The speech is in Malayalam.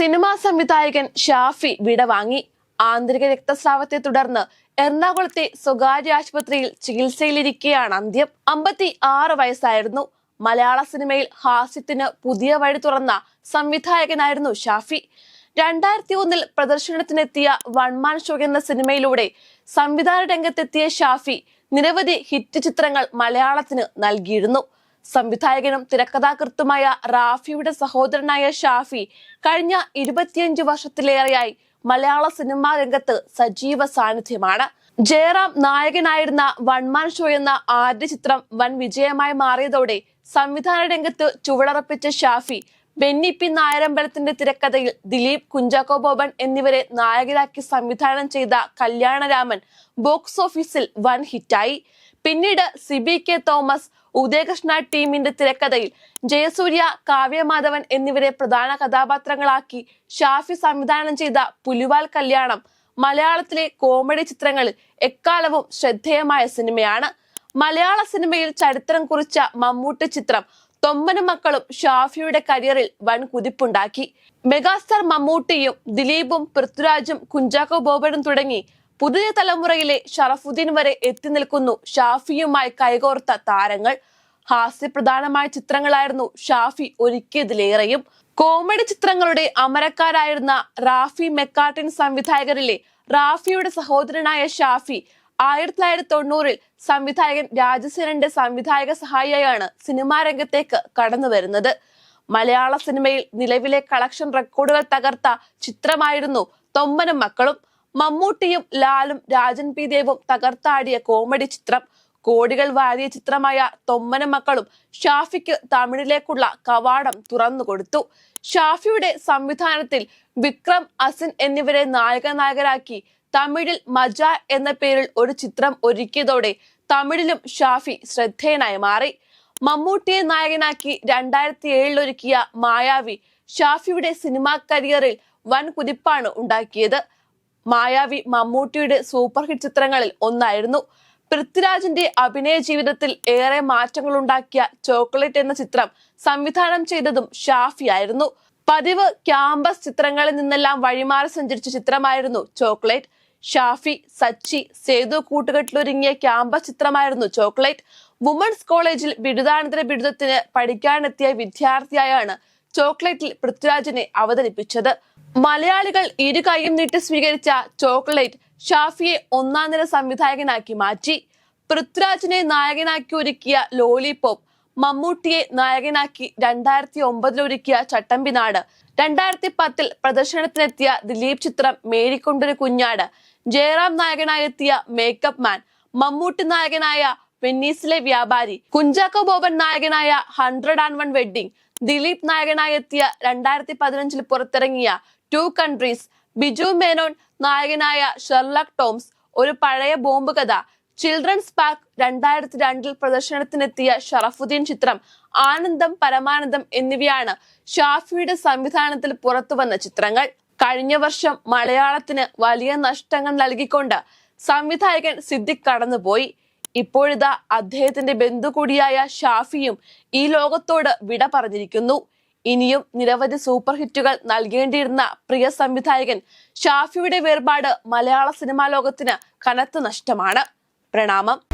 സിനിമാ സംവിധായകൻ ഷാഫി വിടവാങ്ങി ആന്തരിക രക്തസ്രാവത്തെ തുടർന്ന് എറണാകുളത്തെ സ്വകാര്യ ആശുപത്രിയിൽ ചികിത്സയിലിരിക്കെയാണ് അന്ത്യം. അമ്പത്തി ആറ് വയസ്സായിരുന്നു. മലയാള സിനിമയിൽ ഹാസ്യത്തിന് പുതിയ വഴി തുറന്ന സംവിധായകനായിരുന്നു ഷാഫി. രണ്ടായിരത്തി ഒന്നിൽ പ്രദർശനത്തിനെത്തിയ വൺമാൻ ഷോ എന്ന സിനിമയിലൂടെ സംവിധാന രംഗത്തെത്തിയ ഷാഫി നിരവധി ഹിറ്റ് ചിത്രങ്ങൾ മലയാളത്തിന് നൽകിയിരുന്നു. സംവിധായകനും തിരക്കഥാകൃത്തുമായ റാഫിയുടെ സഹോദരനായ ഷാഫി കഴിഞ്ഞ ഇരുപത്തിയഞ്ച് വർഷത്തിലേറെയായി മലയാള സിനിമാ രംഗത്ത് സജീവ സാന്നിധ്യമാണ്. ജയറാം നായകനായിരുന്ന വൺമാൻ ഷോ എന്ന ആദ്യ ചിത്രം വൻ വിജയമായി മാറിയതോടെ സംവിധാന രംഗത്ത് ചുവടറപ്പിച്ച ഷാഫി ബെന്നി പി നായരമ്പലത്തിന്റെ തിരക്കഥയിൽ ദിലീപ് കുഞ്ചാക്കോ ബോബൻ എന്നിവരെ നായകരാക്കി സംവിധാനം ചെയ്ത കല്യാണരാമൻ ബോക്സ് ഓഫീസിൽ വൻ ഹിറ്റായി. പിന്നീട് സിബി കെ തോമസ് ഉദയകൃഷ്ണ ടീമിന്റെ തിരക്കഥയിൽ ജയസൂര്യ കാവ്യമാധവൻ എന്നിവരെ പ്രധാന കഥാപാത്രങ്ങളാക്കി ഷാഫി സംവിധാനം ചെയ്ത പുലിവാൽ കല്യാണം മലയാളത്തിലെ കോമഡി ചിത്രങ്ങളിൽ എക്കാലവും ശ്രദ്ധേയമായ സിനിമയാണ്. മലയാള സിനിമയിൽ ചരിത്രം കുറിച്ച മമ്മൂട്ടി ചിത്രം തൊമ്പനും മക്കളും ഷാഫിയുടെ കരിയറിൽ വൻ കുതിപ്പുണ്ടാക്കി. മെഗാസ്റ്റാർ മമ്മൂട്ടിയും ദിലീപും പൃഥ്വിരാജും കുഞ്ചാക്കോ ബോബനും തുടങ്ങി പുതിയ തലമുറയിലെ ഷറഫുദ്ദീൻ വരെ എത്തി നിൽക്കുന്നു ഷാഫിയുമായി കൈകോർത്ത താരങ്ങൾ. ഹാസ്യപ്രധാനമായ ചിത്രങ്ങളായിരുന്നു ഷാഫി ഒരുക്കിയതിലേറെയും. കോമഡി ചിത്രങ്ങളുടെ അമരക്കാരായിരുന്ന റാഫി മെക്കാട്ടിൻ സംവിധായകരിലെ റാഫിയുടെ സഹോദരനായ ഷാഫി ആയിരത്തി തൊള്ളായിരത്തി തൊണ്ണൂറിൽ സംവിധായകൻ രാജസേനന്റെ സംവിധായക സഹായിയായാണ് സിനിമാ രംഗത്തേക്ക് കടന്നു വരുന്നത്. മലയാള സിനിമയിൽ നിലവിലെ കളക്ഷൻ റെക്കോർഡുകൾ തകർത്ത ചിത്രമായിരുന്നു തൊമ്പനും മക്കളും. മമ്മൂട്ടിയും ലാലും രാജൻ പി ദേവും തകർത്താടിയ കോമഡി ചിത്രം. കോടികൾ വാരിയ ചിത്രമായ തൊമ്മന മക്കളും ഷാഫിക്ക് തമിഴിലേക്കുള്ള കവാടം തുറന്നു കൊടുത്തു. ഷാഫിയുടെ സംവിധാനത്തിൽ വിക്രം അസിൻ എന്നിവരെ നായക നായകരാക്കി. തമിഴിൽ മജ എന്ന പേരിൽ ഒരു ചിത്രം ഒരുക്കിയതോടെ തമിഴിലും ഷാഫി ശ്രദ്ധേയനായി മാറി. മമ്മൂട്ടിയെ നായകനാക്കി രണ്ടായിരത്തി ഏഴിൽ ഒരുക്കിയ മായാവി ഷാഫിയുടെ സിനിമാ കരിയറിൽ വൻ കുതിപ്പാണ് ഉണ്ടാക്കിയത്. മായാവി മമ്മൂട്ടിയുടെ സൂപ്പർ ഹിറ്റ് ചിത്രങ്ങളിൽ ഒന്നായിരുന്നു. പൃഥ്വിരാജിന്റെ അഭിനയ ജീവിതത്തിൽ ഏറെ മാറ്റങ്ങൾ ഉണ്ടാക്കിയ ചോക്ലേറ്റ് എന്ന ചിത്രം സംവിധാനം ചെയ്തതും ഷാഫിയായിരുന്നു പതിവ് ക്യാമ്പസ് ചിത്രങ്ങളിൽ നിന്നെല്ലാം വഴിമാറി സഞ്ചരിച്ച ചിത്രമായിരുന്നു ചോക്ലേറ്റ്. ഷാഫി സച്ചി സേതു കൂട്ടുകെട്ടിലൊരുങ്ങിയ ക്യാമ്പസ് ചിത്രമായിരുന്നു ചോക്ലേറ്റ്. വുമൺസ് കോളേജിൽ ബിരുദാനന്തര ബിരുദത്തിന് പഠിക്കാനെത്തിയ വിദ്യാർത്ഥിയായാണ് ചോക്ലേറ്റിൽ പൃഥ്വിരാജിനെ അവതരിപ്പിച്ചത്. മലയാളികൾ ഇരു കൈയും നീട്ടി സ്വീകരിച്ച ചോക്ലേറ്റ് ഷാഫിയെ ഒന്നാം നിര സംവിധായകനാക്കി മാറ്റി. പൃഥ്വിരാജിനെ നായകനാക്കി ഒരുക്കിയ ലോലിപോപ്പ് മമ്മൂട്ടിയെ നായകനാക്കി രണ്ടായിരത്തി ഒമ്പതിലൊരുക്കിയ ചട്ടമ്പിനാട്. രണ്ടായിരത്തി പത്തിൽ പ്രദർശനത്തിനെത്തിയ ദിലീപ് ചിത്രം മേരിക്കൊണ്ടൊരു കുഞ്ഞാട്. ജയറാം നായകനായെത്തിയ മേക്കപ്പ് മാൻ മമ്മൂട്ടി നായകനായ വെന്നീസിലെ വ്യാപാരി കുഞ്ചാക്കോ ബോബൻ നായകനായ hundred and one wedding Dileep നായകനായെത്തിയ രണ്ടായിരത്തി പതിനഞ്ചിൽ പുറത്തിറങ്ങിയ ടു കൺട്രീസ് ബിജു മേനോൻ നായകനായ ഷെർലക് ടോംസ് ഒരു പഴയ ബോംബ് കഥ. ചിൽഡ്രൻസ് പാർക്ക് രണ്ടായിരത്തി രണ്ടിൽ പ്രദർശനത്തിനെത്തിയ ഷറഫുദ്ദീൻ ചിത്രം ആനന്ദം പരമാനന്ദം എന്നിവയാണ് ഷാഫിയുടെ സംവിധാനത്തിൽ പുറത്തുവന്ന ചിത്രങ്ങൾ. കഴിഞ്ഞ വർഷം മലയാളത്തിന് വലിയ നഷ്ടങ്ങൾ നൽകിക്കൊണ്ട് സംവിധായകൻ സിദ്ദിഖ് കടന്നുപോയി. ഇപ്പോഴിതാ അദ്ദേഹത്തിന്റെ ബന്ധു കൂടിയായ ഷാഫിയും ഈ ലോകത്തോട് വിട പറഞ്ഞിരിക്കുന്നു. ഇനിയും നിരവധി സൂപ്പർ ഹിറ്റുകൾ നൽകേണ്ടിയിരുന്ന പ്രിയ സംവിധായകൻ ഷാഫിയുടെ വേർപാട് മലയാള സിനിമാ ലോകത്തിന് കനത്ത നഷ്ടമാണ്. പ്രണാമം.